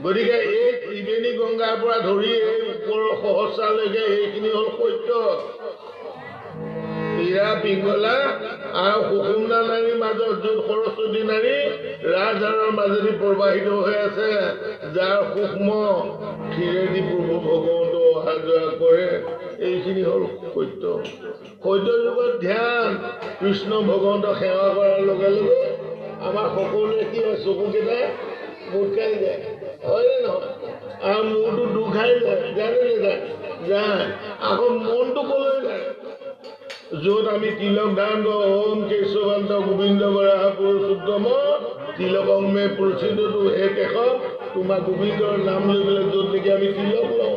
গতিকে এই ত্ৰিবেণী গংগাৰ পৰা ধৰি এই ওপৰৰ সহস্ৰালৈকে এইখিনি হ'ল সত্য। হীৰা পিংগলা আৰু সুকুন্দা নাৰীৰ মাজত য'ত সৰস্বতী নাৰী ৰাজহাড়ৰ মাজেদি প্ৰবাহিত হৈ আছে যাৰ সূক্ষ্ম ক্ষীৰেদি প্ৰভু ভগৱন্ত অহা যোৱা কৰে। এইখিনি হ'ল সত্য। সত্য যুগত ধ্যান কৃষ্ণ ভগৱন্তক সেৱা কৰাৰ লগে লগে আমাৰ সকলোৱে কি হয় চকুকেইটা মুঠ খাই যায়। মূৰটো দুখাই যায় জানে যায় আকৌ মনটো কলৈ যায় য'ত আমি তিলক দান কৰোঁ, ওম কেশৱান্ত গোবিন্দ বৰাহ পুৰুষোত্তম তিলকং মে প্ৰচিদ্ধটো হে কেশৱ তোমাৰ গোবিন্দৰ নাম লৈ পেলাই য'ত নেকি আমি তিলক লওঁ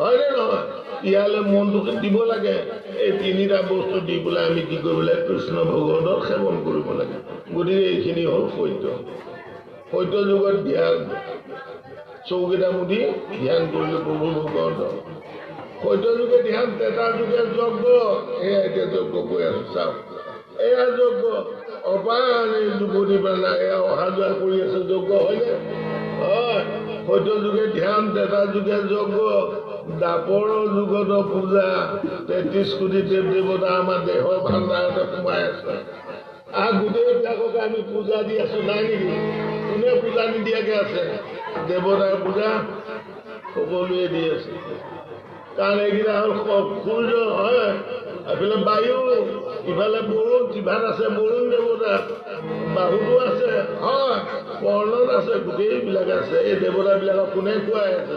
হয়নে নহয় ইয়ালৈ মনটো দিব লাগে এই তিনিটা বস্তু দি পেলাই আমি কি কৰিব লাগে কৃষ্ণ ভগৱন্তক সেৱন কৰিব লাগে। গতিকে এইখিনি হ'ল সত্য। সত্য যুগত ধ্যান চৌকেইটা মুদি ধ্যান কৰিলে প্ৰভু ভগৱন্ত সত্য যুগে ধ্যান তেতা যুগে যজ্ঞ। এয়া এতিয়া যজ্ঞ কৈ আছো, চাওক। এয়া যজ্ঞ, অপান এই যুৱতী পেলা এয়া অহা যোৱা কৰি আছে, যজ্ঞ হয়নে? হয় সত্য যুগে ধ্যান তেতা যুগে যজ্ঞ। দাপৰৰ যুগত পূজা তেত্ৰিছ কোটি দেৱ দেৱতা আমাৰ দেহৰ ভাণ্ডাৰতে সোমাই আছে। আৰু গোটেইবিলাকক আমি পূজা দি আছো, নাই নেকি? কোনে পূজা নিদিয়াকে আছে? দেৱতাৰ পূজা সকলোৱে দি আছে। কাৰণ এইকেইটা হ'ল সূৰ্য হয় এইফালে বায়ু ইফালে বৰুণ জিভাত আছে বৰুণ দেৱতা বাহুতো আছে হয় কৰ্ণত আছে গোটেইবিলাক আছে। এই দেৱতাবিলাকক কোনে খুৱাই আছে?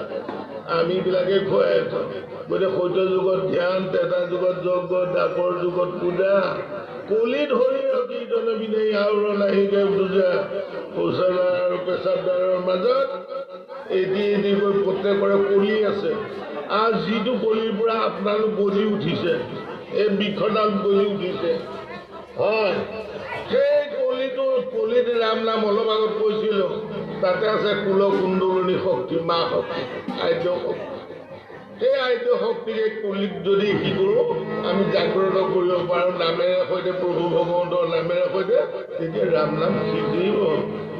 আমিবিলাকে খুৱাই আছো। গতিকে সত্য যুগত ধ্যান তেতা যুগত যজ্ঞ দাপৰ যুগত পূজা কলি ধৰি কীৰ্তন বিনে আউৰ নাহিকে বুজা শৌচাগাৰ আৰু পেচাবদাৰৰ মাজত এটি এটি গৈ প্ৰত্যেকৰে কলি আছে। আৰু যিটো কলিৰ পৰা আপোনালোক গজি উঠিছে এই বৃক্ষডাল গজি উঠিছে। হয় সেই কলিটো কলিত ৰাম নাম অলপ আগত কৈছিলোঁ তাতে আছে কুল কুণ্ডলনী শক্তি মা শক্তি আদ্য শক্তি। সেই আদ্য শক্তিকে কলিত যদি কি কৰোঁ আমি জাগ্ৰত কৰিব পাৰোঁ নামেৰে সৈতে প্ৰভু ভগৱন্তৰ নামেৰে সৈতে, তেতিয়া ৰাম নাম সিজিব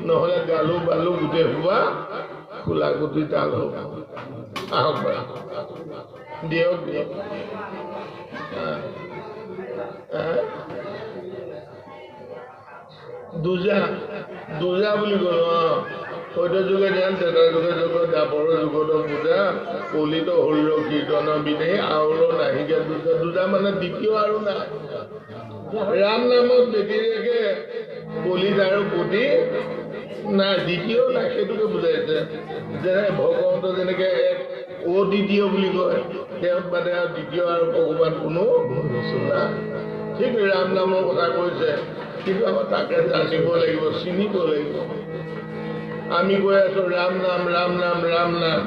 নহ'লে গালো বালো গোটেই হোৱা খোলা গুটি তাল হ'ব। আহক বাৰু। দিয়ক দিয়ক। দুজা দুজা বুলি ক'লো, অঁ। সত্য যুগে ধ্যান তেতা যুগে যুগ দাপৰ যুগত পূজা কলিত শৰীৰ কীৰ্তন বিনে আউৰ নাহিকে দুজা দুজা মানে দ্বিতীয় আৰু না। ৰাম নামত ব্যতিৰেকে কলিত আৰু কোটি নাই দ্বিতীয় নাই সেইটোকে বুজাইছে যেনে ভগৱন্ত যেনেকে এক অদ্বিতীয় বুলি কয় তেওঁত আৰু দ্বিতীয় আৰু ভগৱান কোনো নাই। ঠিক ৰাম নামৰ কথা কৈছে, কিন্তু আমাৰ তাকে জানিব লাগিব, চিনিব লাগিব। আমি কৈ আছো ৰাম নাম ৰাম নাম ৰাম নাম।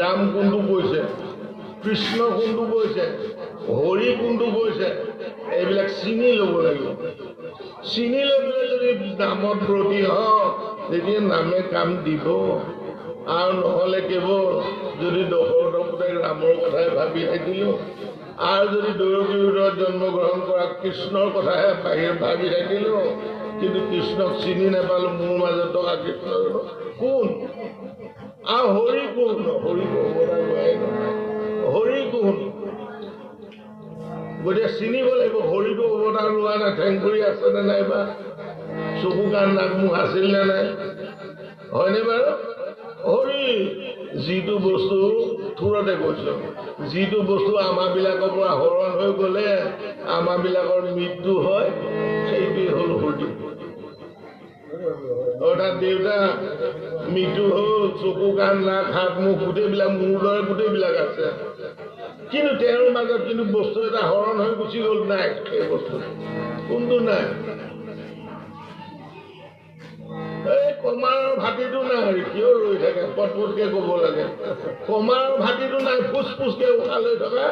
ৰাম কোনটো কৈছে কৃষ্ণ কোনটো কৈছে হৰি কোনটো কৈছে এইবিলাক চিনি ল'ব লাগিব। চিনি লৈ যদি নামত ব্ৰতী হওঁ, তেতিয়া নামে কাম দিব। আৰু নহ'লে কেৱল যদি দশৰথ পুতেক ৰামৰ কথাই ভাবি থাকিলোঁ, আৰু যদি দৈৱকীৰত জন্মগ্ৰহণ কৰা কৃষ্ণৰ কথাহে ভাবি থাকিলোঁ কিন্তু কৃষ্ণক চিনি নাপালোঁ, মোৰ মাজত থকা কৃষ্ণ কোন? আৰু হৰি কোন? লোৱাই হৰি কোন? গতিকে চিনিব লাগিব, হৰিটো অৱতাৰ লোৱা নাই ঠেং কৰি আছেনে নাই বা? চকু কাণ, নাক, মুখ আছিল নে নাই? হয়নে বাৰু? হৰি, যিটো বস্তু থোৰতে কৈছোঁ, যিটো বস্তু আমাৰবিলাকৰ পৰা হৰণ হৈ গ'লে, আমাৰবিলাকৰ মৃত্যু হয়, সেইটোৱেই হ'ল হৰি। অৰ্থাৎ দেউতা মৃত্যু হ'ল চকু কাণ নাক হাত মুখ গোটেইবিলাক মোৰ দৰে গোটেইবিলাক আছে। কিন্তু তেওঁৰ মাজত কিন্তু বস্তু এটা হৰণ হৈ গুচি গ'ল নাই সেই বস্তু। কোনটো নাই? এই কমাৰৰ ভাটিটো নাই কিয় ৰৈ থাকে? পটপটকে ক'ব লাগে। কমাৰৰ ভাটিটো নাই ফুচ ফুচকে উশাহ লৈ থকা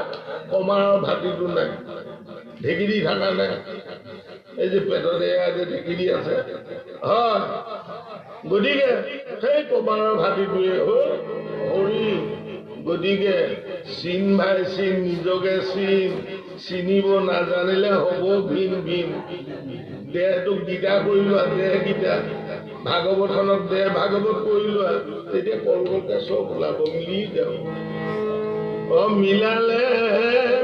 কমাৰৰ ভাটিটো নাই। ঢেঁকী দি থকা নাই। এই যে পেটত এয়া যে আছে। হয়। গতিকে সেই কমাৰৰ ভাটিটোৱে হ'ল হৰি। গতিকে চিন ভাই চিন, নিজকে চিন। চিনিব নাজানিলে হ'ব ভিন ভিন। দেহটোক গীতা কৰি লোৱা, দেহ গীতা। ভাগৱতখনক দেহ ভাগৱত কৰি লোৱা। তেতিয়া কলকলকে চব ওলাব, মিলি যাব অ মিলালে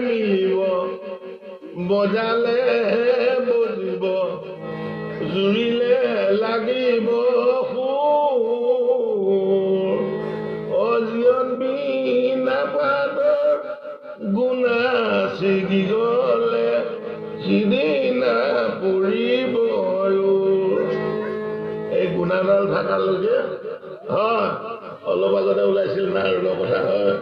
মিলিব বজালে জুৰিলে লাগিব সুৰ। অজিয়ন বিনা গুণা ছিগি গলে সিদিনা পৰিব এই গুণাডাল থকালৈকে অলপ আগতে ওলাইছিল নাৰদৰ কথা হয়।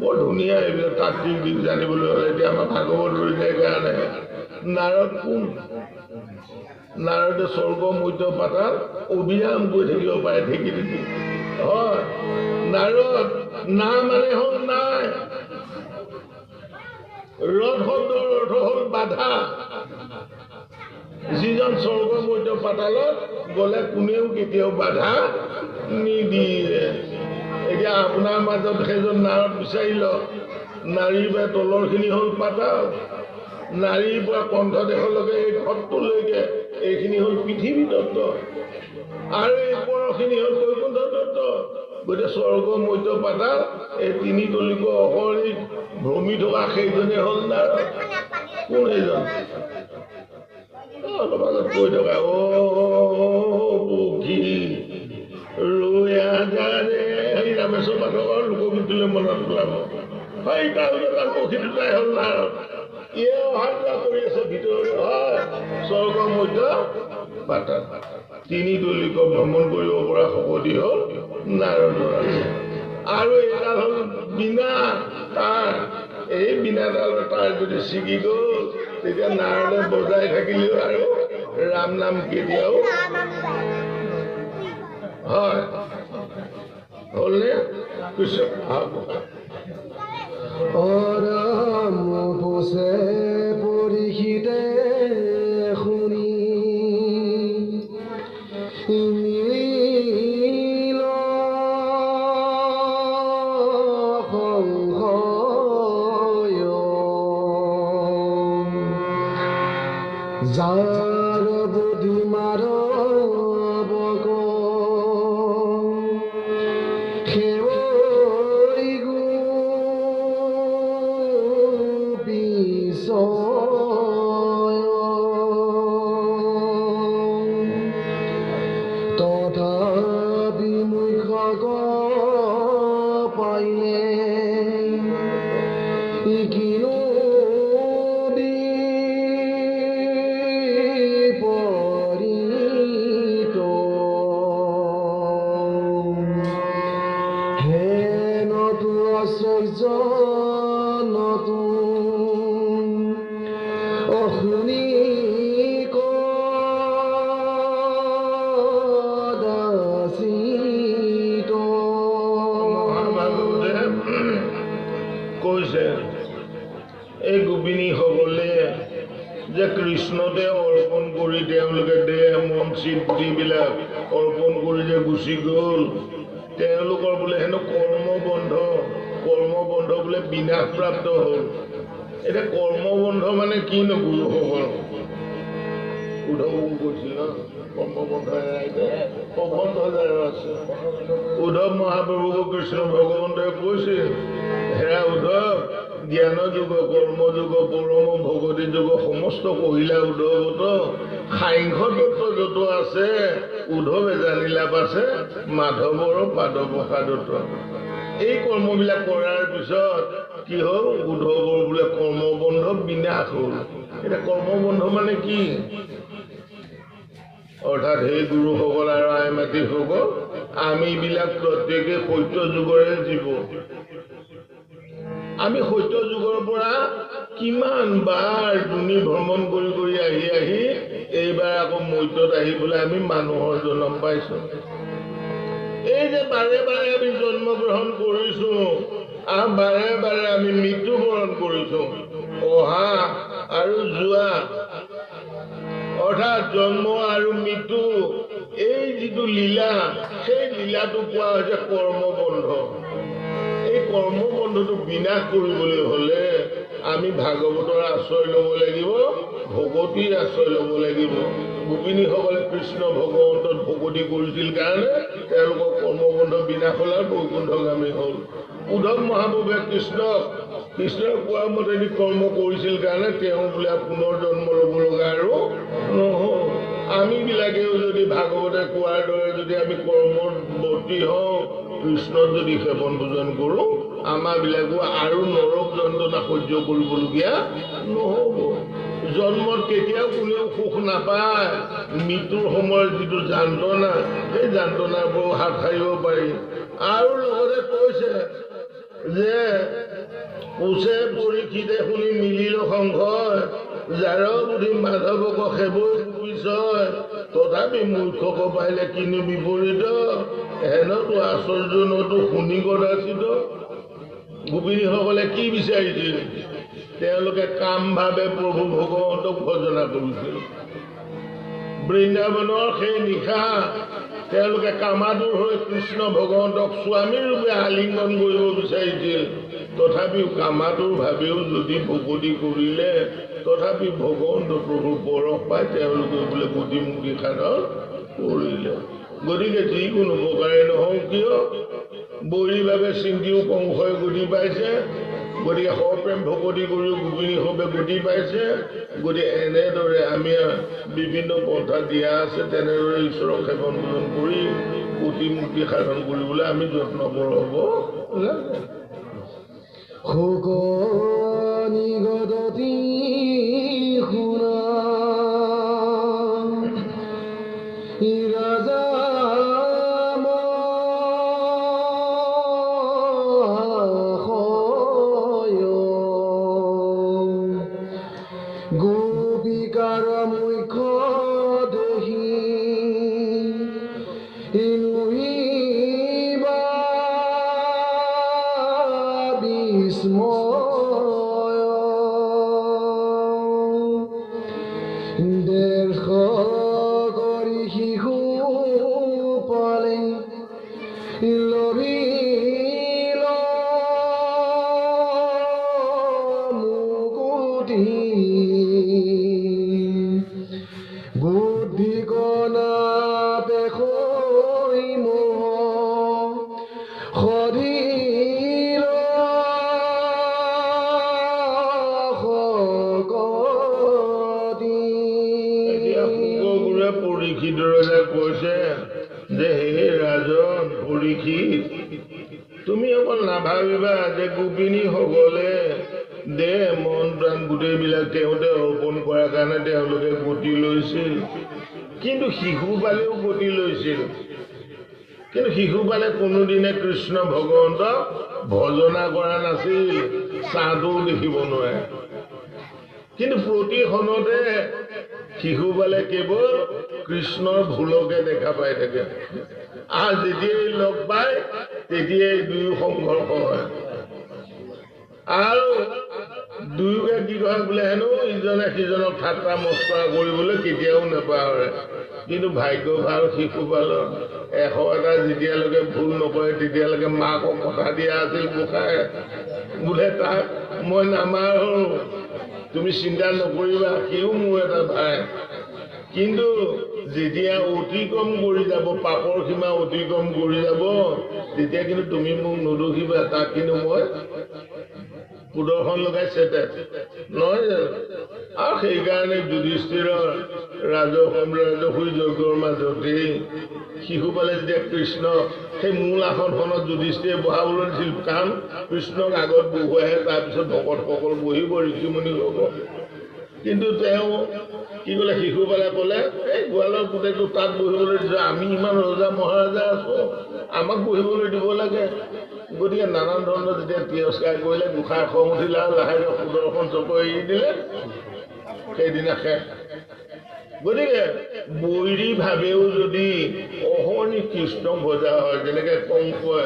বৰ ধুনীয়া এইবিলাক তাত্বিক দিশ জানিবলৈ হ'লে এতিয়া আমাৰ ভাগৱত ৰৈ কাৰণে নাৰদ কোন? নাৰদে স্বৰ্গ মধ্য পাতাল অবিৰাম গৈ থাকিব পাৰে ঢেকি ঢেকি। হয় নাৰদ না মানে হ'ল নাই। ৰথ শব্দৰ অৰ্থ হ'ল বাধা। যিজন স্বৰ্গ মধ্য পাতালত গ'লে কোনেও কেতিয়াও বাধা নিদিয়ে। এতিয়া আপোনাৰ মাজত সেইজন নাৰদ বিচাৰি লওক নাৰীৰ পৰা তলৰখিনি হ'ল পাতাল। নাৰীৰ পৰা কণ্ঠদেশলৈকে এই ঘটটোলৈকে এইখিনি হ'ল পৃথিৱী তত্ত্ব। আৰু এই ওপৰৰখিনি হ'ল বৈকুণ্ঠ তত্ত্ব। গতিকে স্বৰ্গ মধ্য পাতাল এই তিনি তলিক অহৰি ভ্ৰমি থকা সেইজনে হ'ল নাৰদ কোন এইজন অলপ আগত কৈ থকা, অ পক্ষী ৰৈ আজাৰে সেই ৰামেশ্বৰ পাঠকৰ লোকগীতলৈ মনত পেলাব। সেই তাৰ হ'ল নাৰদ ইয়ে তিনি দলিক ভ্ৰমণ কৰিব পৰা হ'ল নাৰদৰ আৰু এইডাল হ'ল বিনা এই বিনাডাল তাৰ যদি ছিগি গ'ল তেতিয়া নাৰদে বজাই থাকিলেও আৰু ৰাম নাম কেতিয়াও হয়। হ'লনে? সে পরিহিতে শুনি যার বুদ্ধিমার নতুন। অশুনি কৈছে, এই গোপিনীসকলে যে কৃষ্ণতে অৰ্পণ কৰি তেওঁলোকে দেহ, মন চিদ্ধিবিলাক অৰ্পণ কৰি যে গুচি গ'ল, তেওঁলোকৰ বোলে কৰ্মবন্ধ বোলে বিনাশপ্ৰাপ্ত হ'ল। এতিয়া কৰ্মবন্ধ মানে কিনো গুৰুসকল উদ্ধৱ কৈছিল ন কৃষ্ণ ভগৱন্তই কৈছে হেৰা উদ্ধৱ জ্ঞান যুগ কৰ্ম যুগ পৰম ভগৱতী যুগ, সমস্ত কহিলা উদ্ধৱত সাংখ্য তত্ত্ব য'ত আছে উদ্ধৱে জানিলাপ আছে মাধৱৰ পাদপ্ৰসাদত এই কৰ্মবিলাক কৰাৰ পিছত কি হ'ল? উদ্ধৱৰ বোলে কৰ্মবন্ধ বিনাশ হ'ল। এতিয়া কৰ্মবন্ধ মানে কি? অৰ্থাৎ সেই গুৰুসকল আৰু আই মাতৃসকল আমিবিলাক প্ৰত্যেকে সত্য যুগৰে জীৱ। আমি সত্য যুগৰ পৰা কিমান বাৰ দুনি ভ্ৰমণ কৰি কৰি আহি আহি এইবাৰ আকৌ মধ্যত আহি পেলাই আমি মানুহৰ জন্ম পাইছো। এই যে বাৰে বাৰে আমি জন্মগ্ৰহণ কৰিছো আৰু বাৰে বাৰে আমি মৃত্যুবৰণ কৰিছো অহা আৰু যোৱা অৰ্থাৎ জন্ম আৰু মৃত্যু এই যিটো লীলা সেই লীলাটো কোৱা হৈছে কৰ্মবন্ধ। এই কৰ্মবন্ধটো বিনাশ কৰিবলৈ হ'লে আমি ভাগৱতৰ আশ্ৰয় ল'ব লাগিব ভগৱতীৰ আশ্ৰয় ল'ব লাগিব। গোপিনীসকলে কৃষ্ণ ভগৱন্তত ভকতি কৰিছিল কাৰণে তেওঁলোকৰ কৰ্মবন্ধ বিনাশ হ'ল আৰু বৈকুণ্ঠগামী হ'ল। উদ্ধৱ মহাপ্ৰভুৱে কৃষ্ণক কৃষ্ণই কোৱা মতেদি কৰ্ম কৰিছিল কাৰণে তেওঁ বোলে পুনৰ জন্ম ল'ব লগা আৰু নহ'ল। আমিবিলাকেও যদি ভাগৱতে কোৱাৰ দৰে যদি আমি কৰ্মৰ বৰ্তি হওঁ কৃষ্ণত যদি সেৱন ভোজন কৰোঁ আমাৰবিলাকো আৰু নৰক যন্ত্ৰণা সহ্য কৰিবলগীয়া নহ'ব। জন্মত কেতিয়াও কোনেও সুখ নাপায়। মৃত্যুৰ সময়ত যিটো যান্ত্ৰণা সেই যান্ত্ৰণাবোৰ হাত সাৰিব পাৰি। আৰু লগতে কৈছে যে কোচে পৰীক্ষিতে শুনি মিলিল সংশয় যাৰ বুদ্ধি মাধৱক সেৱৈ পিছয় তথাপি মূৰ্খক পাৰিলে কিনো বিপৰীত হেনতো আশ্চৰ্যনতো শুনি গদাচিত গোপিনীসকলে কি বিচাৰিছিল? তেওঁলোকে কামভাৱে প্ৰভু ভগৱন্তক ভজনা কৰিছিল। বৃন্দাবনৰ সেই নিশা তেওঁলোকে কামাদুৰ হৈ কৃষ্ণ ভগৱন্তক স্বামীৰ ৰূপে আলিংগন কৰিব বিচাৰিছিল। তথাপিও কামাতুৰ ভাৱেও যদি ভকতি কৰিলে তথাপি ভগৱন্ত প্ৰভুৰ পৰশ পাই তেওঁলোকে বোলে গতিমুখী সাধন কৰিলে। গতিকে যিকোনো প্ৰকাৰে নহওক কিয়? বৈৰীভাৱে চিন্তিও কংসই গতি পাইছে। গতিকে সপ্ৰেম ভকতি কৰিও গোপিনীসৱে গতি পাইছে। গতিকে এনেদৰে আমি বিভিন্ন পন্থা দিয়া আছে তেনেদৰে ঈশ্বৰক সেৱন পূজন কৰি গতিমুক্তি সাধন কৰিবলৈ আমি যত্নপৰ হ'ব লাগে দেশ গতি লৈছিল। কিন্তু শিশুপালেও গতি লৈছিল। কিন্তু শিশুপালে কোনোদিনে কৃষ্ণ ভগৱন্তক ভজনা কৰা নাছিল। চাহটোও দেখিব নোৱাৰে। কিন্তু প্ৰতিখনতে শিশুপালে কেৱল কৃষ্ণৰ ভুলকে দেখা পাই থাকে। আৰু যেতিয়াই লগ পায়, তেতিয়াই দুয়ো সংঘৰ্ষ হয়। আৰু দুয়োকে কি কয় বোলে হেনো ইজনে সিজনক ঠাট্টা মস্কৰা কৰিবলৈ কেতিয়াও নাপাহৰে। কিন্তু ভাগ্য ভাল শিশুপালৰ এশ এটা যেতিয়ালৈকে ভুল নকৰে তেতিয়ালৈকে মাকক কথা দিয়া আছিল গোসাঁই বোলে তাক মই নামাৰো। তুমি চিন্তা নকৰিবা সিও মোৰ এটা ভাই। কিন্তু যেতিয়া অতিক্ৰম কৰি যাব পাপৰ সীমা অতিক্ৰম কৰি যাব তেতিয়া কিন্তু তুমি মোক নদোষিবা তাক কিন্তু মই সুদৰ্শন লগাইছে নহয় জানো আৰু সেইকাৰণে যুধিষ্ঠিৰৰ ৰাজহ ৰাজসুই যজ্ঞৰ মাজতেই শিশুপালে যেতিয়া কৃষ্ণ সেই মূল আসনখনত যুধিষ্ঠিৰে বহাবলৈ দিছিল কাৰণ কৃষ্ণক আগত বহুৱাইহে তাৰপিছত ভকতসকল বহিব ঋষিমুনি হ'ব। কিন্তু তেওঁ কি ক'লে শিশুপালে ক'লে এই গোৱালৰ পুতেকটো তাত বহিবলৈ দিছে আমি ইমান ৰজা মহাৰাজা আছো আমাক বহিবলৈ দিব লাগে। গতিকে নানান ধৰণৰ যেতিয়া তিৰস্কাৰ কৰিলে গোসাঁই খং উঠিলে আৰু লাহেকে সুদৰ্শন চকৰ দিলে সেইদিনা শেষ। গতিকে বৈৰী ভাৱেও যদি অহৰ্ণি কৃষ্ণক ভজা হয় যেনেকে কংসই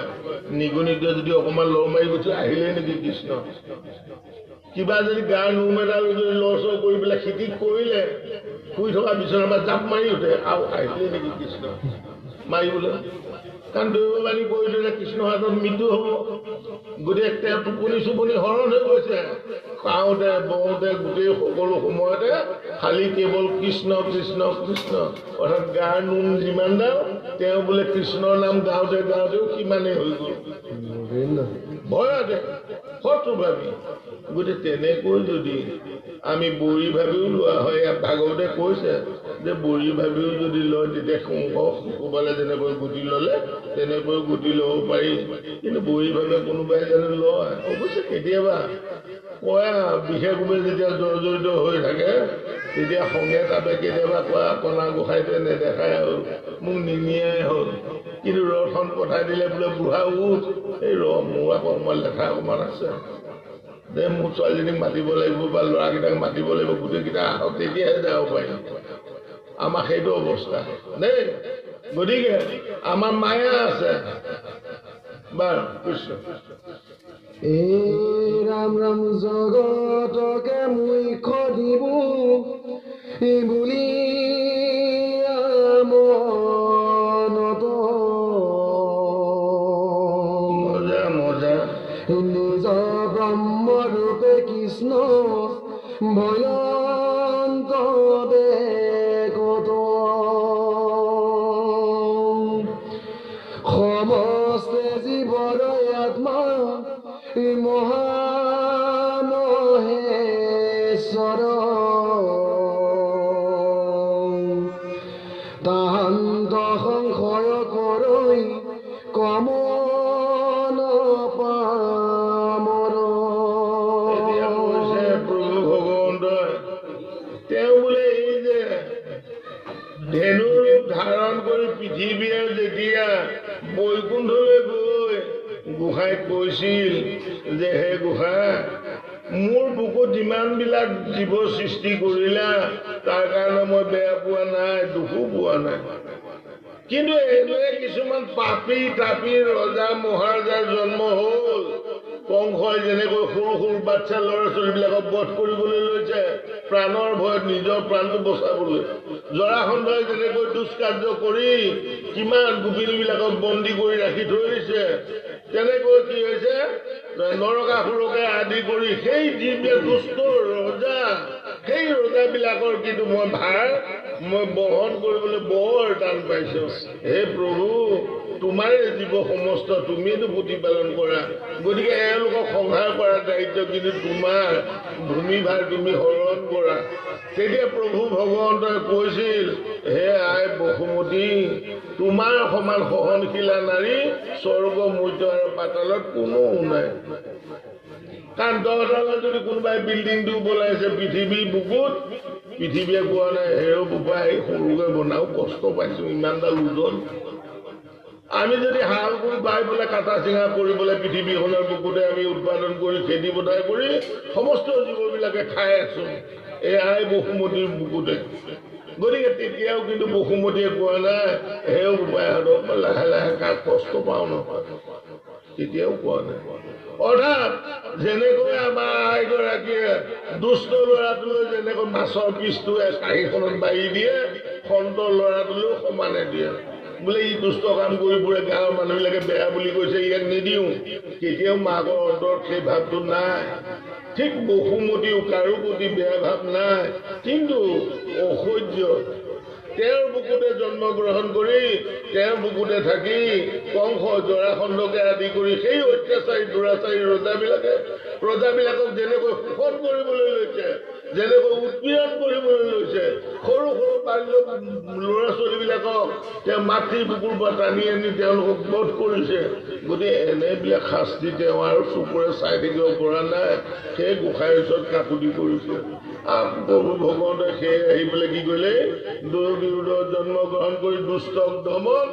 নিগনিত যদি অকণমান লৰ মাৰি গৈছে আহিলে নেকি কৃষ্ণ? কিবা যদি গাৰ নোম এডাল যদি লৰচৰ কৰি পেলাই খেতি কৰিলে শুই থকা বিচনাৰ পৰা জাপ মাৰি উঠে আৰু আহিলে নেকি কৃষ্ণ? মাৰিবলৈ? কাৰণ দৈৱবাণী কৰি দিলে কৃষ্ণ হাতত মৃত্যু হ'ব। গতিকে তেওঁ টোপনি চুপনি হৰণ হৈ গৈছে। পাওঁতে বওঁতে, গোটেই সকলো সময়তে খালি কেৱল কৃষ্ণ কৃষ্ণ কৃষ্ণ। অৰ্থাৎ গাৰ নোম যিমান দাও, তেওঁ বোলে কৃষ্ণৰ নাম গাওঁতে, গাওঁতেও সিমানেই হৈ গ'ল। ভয়তে শত্ৰু ভাবি গতিকে তেনেকৈ যদি। আমি বৰি ভাবিও লোৱা হয় ইয়াত ভাগৱতে কৈছে যে বৰি ভাবিও যদি লয় তেতিয়া সিংহ ক'ৰবালে যেনেকৈ গুটি ল'লে তেনেকৈ গুটি ল'ব পাৰি। কিন্তু বৰি ভাবে কোনোবাই জানো লয়। অৱশ্যে কেতিয়াবা কয় বিশেষভাৱে যেতিয়া জৰ্জৰিত হৈ থাকে তেতিয়া সংগে তাতে কেতিয়াবা কয় কণা গোসাঁইটোৱে নেদেখাই হ'ল মোক নিনিয়াই হ'ল। কিন্তু ৰথখন পঠাই দিলে বোলে বুঢ়া উঠ। এই ৰ মোৰ আকৌ অকণমান লেঠা অকণমান আছে। দে, মোৰ ছোৱালীজনীক মাতিব লাগিব বা ল'ৰাকেইটাক মাতিব লাগিব, গোটেইকেইটা আহক, তেতিয়াহে যাব পাৰিম। আমাৰ সেইটো অৱস্থা। দেই গতিকে আমাৰ মায়া আছে। বাৰু ৰাম ৰাম, জগতকে মুখ্য দিব। বুলি ব্ৰহ্মৰূপে কৃষ্ণ পোৱা নাই। কিন্তু এইদৰে কিছুমান পাপী তাপী ৰজা মহাৰজাৰ জন্ম হ'ল। কংসই যেনেকৈ সৰু সৰু বাচ্ছা ল'ৰা ছোৱালীবিলাকক বধ কৰিবলৈ লৈছে প্ৰাণৰ ভয়ত নিজৰ প্ৰাণটো বচাবলৈ। জৰাসন্ধই যেনেকৈ দুষ্কাৰ্য কৰি কিমান গোপিনীবিলাকক বন্দী কৰি ৰাখি দিছে তেনেকৈ কি হৈছে? নৰকাসুৰকে আদি কৰি সেই যিবিলাক দুষ্ট ৰজা সেই ৰজাবিলাকৰ কিন্তু মই ভাৰ মই বহন কৰিবলৈ বৰ টান পাইছো। হে প্ৰভু তোমাৰে জীৱ সমস্ত তুমিয়েতো প্ৰতিপালন কৰা। গতিকে এওঁলোকক সংহাৰ কৰাৰ দায়িত্ব কিন্তু তোমাৰ ভূমিভাৰ তুমি হৰণ কৰা। তেতিয়া প্ৰভু ভগৱন্তই কৈছিল হে আই বসুমতী তোমাৰ সমান সহনশীলা নাৰী স্বৰ্গ মধ্য আৰু পাতালত কোনো নাই। কাৰণ দহটালৈ যদি কোনোবাই বিল্ডিংটো বনাইছে পৃথিৱীৰ বুকুত পৃথিৱীয়ে কোৱা নাই হেৰ বোপাই সৰুকৈ বনাও কষ্ট পাইছো ইমানডাল ওজন আমি যদি হাল কোৰ বাই পেলাই কাটা চিঙা কৰিবলৈ পৃথিৱীখনৰ বুকুতে আমি উৎপাদন কৰি খেতি পথাৰ কৰি সমস্ত জীৱবিলাকে খাই আছো এই আই বসুমতীৰ বুকুতে। গতিকে তেতিয়াও কিন্তু বসুমতীয়ে কোৱা নাই হে উপায়হঁতক মই লাহে লাহে কাক কষ্ট পাওঁ নহয় তেতিয়াও কোৱা নাই। অৰ্থাৎ যেনেকৈ আমাৰ আইগৰাকীয়ে দুষ্ট ল'ৰাটোলৈ যেনেকৈ মাছৰ পিচটোৱে কাঁহীখনত বাঢ়ি দিয়ে সন্ত ল'ৰাটোলৈও সমানে দিয়ে। বোলে ই দুষ্ট কাম কৰি ফুৰে গাঁৱৰ মানুহবিলাকে বেয়া বুলি কৈছে ইয়াক নিদিওঁ। কেতিয়াও মাকৰ অন্তৰত সেই ভাৱটো নাই। ঠিক বসুমতীও কাৰো প্ৰতি বেয়া ভাৱ নাই। কিন্তু অসহ্য তেওঁৰ বুকুতে জন্মগ্ৰহণ কৰি তেওঁৰ বুকুতে থাকি কংস জৰাখণ্ডকে আদি কৰি সেই অত্যাচাৰী দুৰাচাৰী ৰজাবিলাকে প্ৰজাবিলাকক যেনেকৈ শোষণ কৰিবলৈ লৈছে যেনেকৈ উৎপীড়ন কৰিবলৈ লৈছে সৰু সৰু বাল্য ল'ৰা ছোৱালীবিলাকক তেওঁ মাতৃ বুকুৰ পৰা টানি আনি তেওঁলোকক বধ কৰিছে। গতিকে এনেবিলাক শাস্তি তেওঁ আৰু চকুৰে চাই থাকিব পৰা নাই। সেই গোসাঁইৰ ওচৰত কাকুতি কৰিছে। ভগৱন্তই সেই আহি পেলাই কি কৰিলে? দুৰ্বিৰোধত জন্মগ্ৰহণ কৰি দুষ্টক দমন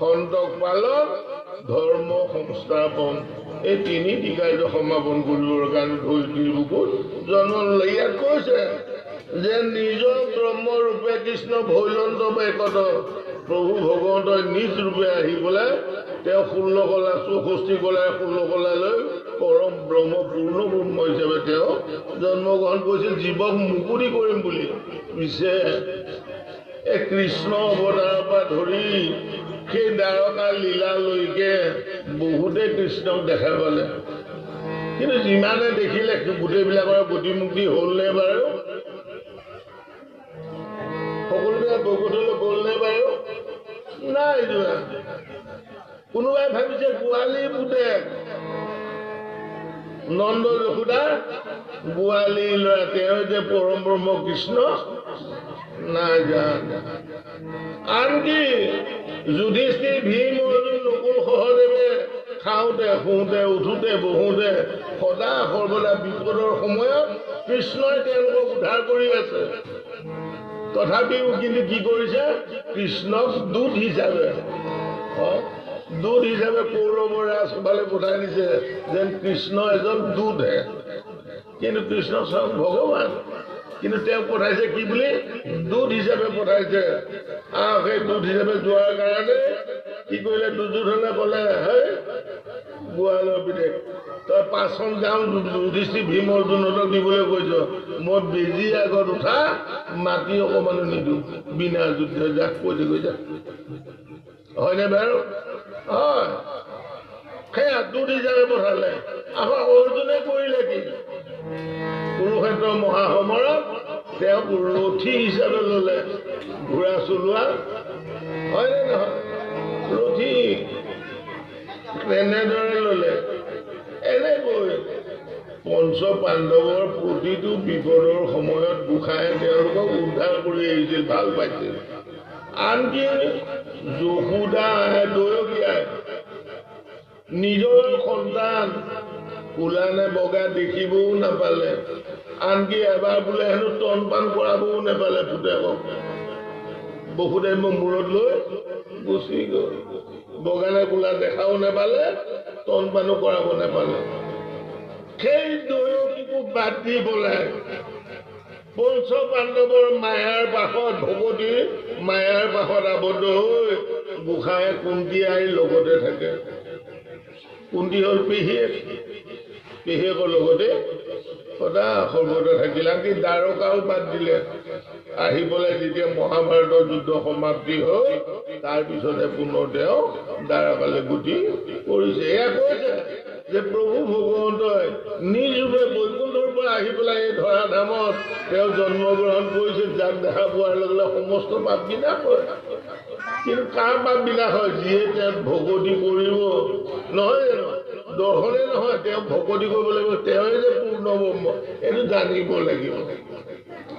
সন্তক পালন ধৰ্ম সংস্থাপন। এই তিনি টিকাৰ্য সমাপন কৰিবৰ কাৰণে ধৈৰ্যৰ বুকুত জন্ম ল'লে ইয়াত কৈছে যে নিজৰ ব্ৰহ্মৰূপে কৃষ্ণ ভৈলন্ত বেকত প্ৰভু ভগৱন্তই নিজ ৰূপে আহি পেলাই তেওঁ ষোল্ল কলা চৌষষ্ঠি কলাই ষোল্ল কলালৈ পৰম ব্ৰহ্ম পূৰ্ণ ব্ৰহ্ম হিচাপে তেওঁ জন্মগ্ৰহণ কৰিছিল জীৱক মুকুতি কৰিম বুলি। পিছে এই কৃষ্ণ অৱতাৰৰ পৰা ধৰি সেই দ্বাৰকা লীলালৈকে বহুতে কৃষ্ণক দেখা পালে। কিন্তু যিমানে দেখিলে গোটেইবিলাকৰ গতিমুক্তি হ'লনে বাৰু? সকলোবিলাক বৈকুণ্ঠলৈ গ'লনে বাৰু? নাই যোৱা। কোনোবাই ভাবিছে গোৱালি পুতেক নন্দ যশোদা গোৱালি ল'ৰা তেওঁ যে পৰম ব্ৰহ্ম কৃষ্ণ, নাই যোৱা আনকি যুধিষ্ঠিৰ ভীম অৰ্জুন নকুল সহদেৱে খাওঁতে, শুওঁতে, উঠোতে, বহোঁতে, সদা সৰ্বদা বিপদৰ সময়ত কৃষ্ণই তেওঁলোকক উদ্ধাৰ কৰি আছে। তথাপিও কিন্তু কি কৰিছে? কৃষ্ণক দূত হিচাপে। দূত হিচাপে কৌৰৱৰ ৰাজসভালৈ পঠাই দিছে যেন কৃষ্ণ এজন দূতহে কিন্তু কৃষ্ণ স্বয়ং ভগৱান। কিন্তু তেওঁক পঠাইছে কি বুলি? দূত হিচাপে পঠাইছে। আৰু সেই দূত হিচাপে যোৱাৰ কাৰণে কি কৰিলে? দুৰ্যোধনে ক'লে হে গোৱালৰ পিতেক তই পাঁচখন গাঁও যুধিষ্ঠিৰ ভীম অৰ্জুনহঁতক দিবলৈ কৈছ মই বেজি আগত উঠা, মাটি অকমানো নিদিওঁ। বিনা যুদ্ধ যাক কৈ থৈ গৈ যা হয়নে বাৰু? সেয়া দূত হিচাপে পঠালে আকৌ অৰ্জুনে কৰিলে কি? কুৰুক্ষেত্ৰ মহাসমৰত তেওঁক ৰথী হিচাপে ল'লে ঘোঁৰা চলোৱা। হয়নে নহয়? ৰথী তেনেদৰে ল'লে? এনেকৈ পঞ্চ পাণ্ডৱৰ প্ৰতিটো বিপদৰ সময়ত গোসাঁয়ে তেওঁলোকক উদ্ধাৰ কৰি আহিছিল ভাল পাইছিল। আনকি যশোদা দয়কীয়াই নিজৰ সন্তান কোলা নে বগা দেখিবও নাপালে। আনকি এবাৰ বোলে হেনো তনপান কৰাবও নাপালে পুতেকক। বহুতে মোক মূৰত লৈ গুচি গ'ল। বগা নে কোলা দেখাও নাপালে তনপানো কৰাব নাপালে। সেই দৈৰকীকো বাদ দি পেলাই পঞ্চ পাণ্ডৱৰ মায়াৰ পাশত ভগৱতীৰ মায়াৰ পাশত আবদ্ধ হৈ গোসাঁয়ে কুন্তি আইৰ লগতে থাকে। কুন্তি হ'ল পেহীয়েক। পেহীয়েকৰ লগতে সদা সৰ্বদা থাকিলে। আনকি দ্বাৰকাও বাদ দিলে। আহি পেলাই যেতিয়া মহাভাৰতৰ যুদ্ধ সমাপ্তি হ'ল তাৰপিছতে পুনৰ তেওঁ দ্বাৰকালৈ গতি কৰিছে এয়া কৈছে। যে প্ৰভু ভগৱন্তই নিজ ৰূপে বৈকুণ্ঠৰ পৰা আহি পেলাই এই ধৰা ধামত তেওঁ জন্মগ্ৰহণ কৰিছে যাক দেখা পোৱাৰ লগে লগে সমস্ত পাপ বিনাশ হয়। কিন্তু কাৰ পাপ বিনাশ হয়? যিয়ে তেওঁক ভকতি কৰিব। নহয় জানো? দৰ্শনে নহয় তেওঁ ভকতি কৰিব লাগিব। তেওঁৱে যে পূৰ্ণ ব্ৰহ্ম এইটো জানিব লাগিব।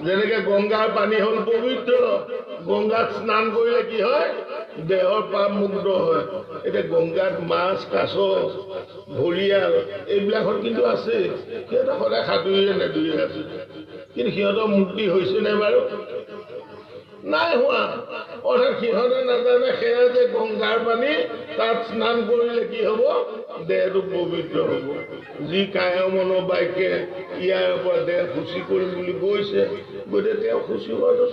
যেনেকে গংগাৰ পানী হ'ল পবিত্ৰ গংগাত স্নান কৰিলে কি হয়? দেহৰ পাপ মুক্ত হয়। এতিয়া গংগাত মাছ কাছ ঘৰিয়াল এইবিলাকত কিন্তু আছে। সিহঁতে সদায় সাঁতুৰিয়ে নেদুৰিয়ে আছে। কিন্তু সিহঁতৰ মুক্তি হৈছেনে বাৰু? নাই হোৱা। অৰ্থাৎ সিহঁতে নাজানে সেয়া যে গংগাৰ পানী তাত স্নান কৰিলে কি হ'ব? দেহটো পবিত্ৰ হ'ব। যি কায় মন বাক্যে ইয়াৰ পৰা দেহ শুচি কৰিম বুলি গৈছে গতিকে তেওঁ শুচি হোৱাটো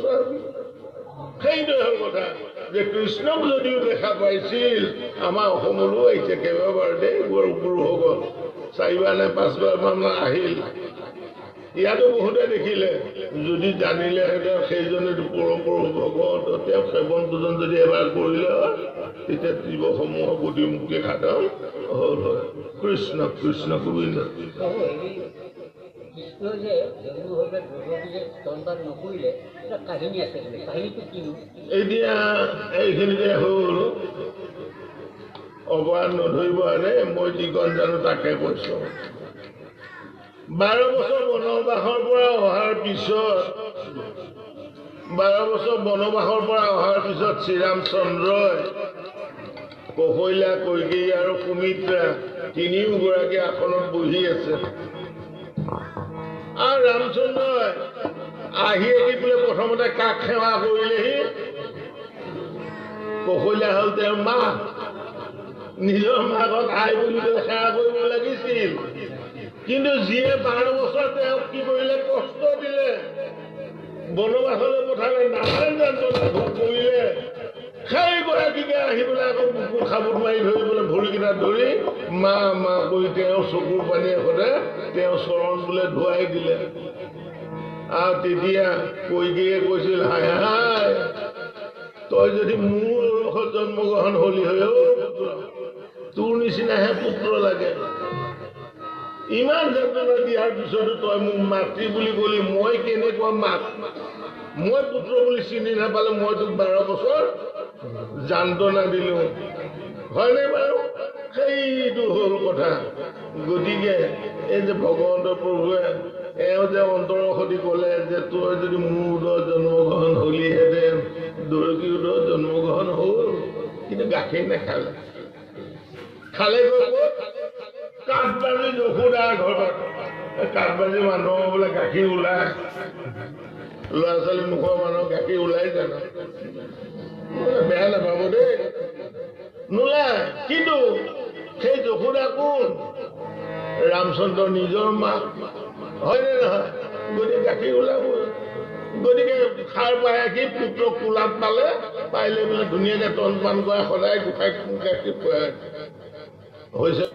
হ'ল কথা। যে কৃষ্ণক যদিও দেখা পাইছিল আমাৰ অসমলৈও আহিছে কেইবাবাৰ দেই গুৰু গুৰুসকল চাৰিবাৰ নে পাঁচবাৰ মান আহিল। ইয়াতো বহুতে দেখিলে। যদি জানিলেহেঁতেন সেইজনে পৰম পৰম ভগৱন্ত তেওঁ সেৱন পূজন যদি এবাৰ কৰিলে হয় তেতিয়া জীৱসমূহৰ গতি মুক্তি সাধন হ'ল হয়। কৃষ্ণ কৃষ্ণ গোবিন্দ। প্ৰভু হেৰি কৃষ্ণ যে স্তনপান নকৰিলে এটা কাহিনী আছে কাহিনীটো এতিয়া এইখিনিতে হ'ল অপৰাধ নধৰিব আনে মই যিকণ জানো তাকে কৈছোঁ বাৰ বছৰ বনবাসৰ পৰা অহাৰ পিছত বাৰ বছৰ বনবাসৰ পৰা অহাৰ পিছত শ্ৰীৰামচন্দ্ৰই কৌশল্যা কৈকেয়ী আৰু সুমিত্ৰা তিনিওগৰাকী আসনত বহি আছে আৰু ৰামচন্দ্ৰই আহি আহি পেলাই প্ৰথমতে কাক সেৱা কৰিলেহি? কৌশল্যা হ'ল তেওঁৰ মা। নিজৰ মাকক আই বুলি সেৱা কৰিব লাগিছিল। কিন্তু যিয়ে বাৰ বছৰ তেওঁক কি কৰিলে কষ্ট দিলে। বনবাসলৈ পঠালে কৰিলে সেইগৰাকীকে আহি পেলাই আকৌ বুকুৰ খাবত মাৰি ধৰি পেলাই ভৰিকেইটা ধৰি মা মা কৰি তেওঁ চকুৰ পানীয়ে সদায় তেওঁ চৰণ বোলে ধুৱাই দিলে। আৰু তেতিয়া কৈকেয়ে কৈছিল হাই হাই তই যদি মোৰ বয়সত জন্মগ্ৰহণ হলি হৈ অ' পুত্ৰ তোৰ নিচিনাহে পুত্ৰ লাগে। ইমান যন্ত্ৰণা দিয়াৰ পিছতো তই মোক মাতৃ বুলি ক'লি, মই কেনেকুৱা মাক মই পুত্ৰ বুলি চিনি নাপালে মই তোক বাৰ বছৰ যান্ত্ৰণা দিলো। হয়নে বাৰু? সেইটো হ'ল কথা। গতিকে এই যে ভগৱন্ত প্ৰভুৱে এওঁ যে অন্তৰৰ সতি ক'লে যে তই যদি মোৰ উদৰত জন্মগ্ৰহণ হলিহেঁতেন দৰকী উদৰত জন্মগ্ৰহণ হ'ল, কিন্তু গাখীৰ নাখালে। খালে গৈ ক'ত? কাঠবাজি যশোদাৰ ঘৰত। কাঠবাজি মানুহৰ বোলে গাখীৰ ওলায়। ল'ৰা ছোৱালী মুখৰ মানুহৰ গাখীৰ ওলাই জানো? বেয়া নাপাব দেই। নোলায়। কিন্তু সেই যশোদা কোন? ৰামচন্দ্ৰ নিজৰ মাক হয়নে নহয়? গতিকে গাখীৰ ওলাবই গতিকে সাৰ পাই আহি পুত্ৰ কোলাত পালে পাৰিলে বোলে ধুনীয়াকে তন পান কৰা সদায় গোসাঁই গাখীৰ হৈছে।